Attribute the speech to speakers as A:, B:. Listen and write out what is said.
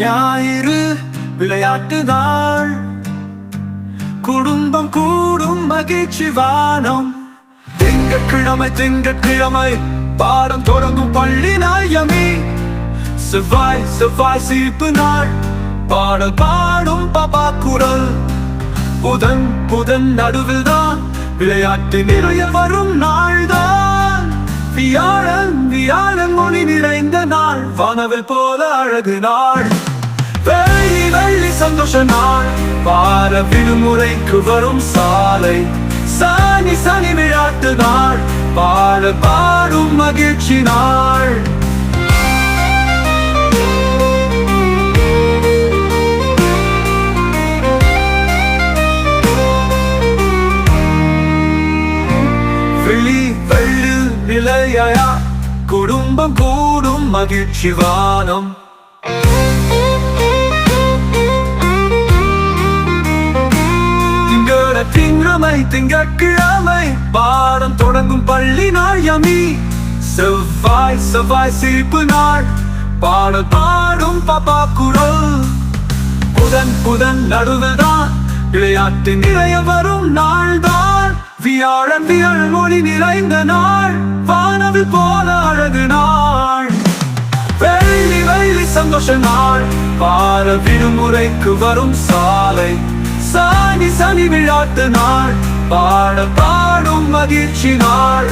A: ஞாயிறு விளையாட்டு நாள் குடும்பம் கூடும் மகிழ்ச்சி வானம். திங்கட்கிழமை திங்கட்கிழமை பாடம் தொடங்கும் பள்ளி நாயமி செவ்வாய் செவ்வாய் சீப்பு நாள். பாடல் பாடும் பாபா குரல். புதன் புதன் நடுவில் தான் விளையாட்டு நிறைய வரும் நாள்தான். வியாழன் வியாழன் மொழி நிறைந்த நாள். வானவில் போல அழகு நாள். வெள்ளி வெள்ளி சந்தோஷ நாள் வார விடுமுறைக்கு வரும் சாலை. சனி சனி விளையாட்டு நாள் பாட பாடும் மகிழ்ச்சி நாள். நிலையா குடும்பம் கூடும் மகிழ்ச்சி வானம். திங்கமை திங்கட்கிழமை பாடம் தொடங்கும் பள்ளி நாள் யமி. செவ்வாய் செவ்வாய் சிரிப்பு நாள். பாடல் பாடும் பாப்பா குரல். புதன் புதன் நடுவுதான். விளையாட்டு நிறைய வரும் நாள் தான் வியாழன் வியாழன் மொழி நிறைந்த நாள். வானவில் போல அழகு நாள். வெள்ளி வெள்ளி சந்தோஷ நாள். பார விடுமுறைக்கு வரும் சாலை. சனி சனி விழாத்து நாள். பாட பாடும் மகிழ்ச்சி நாள்.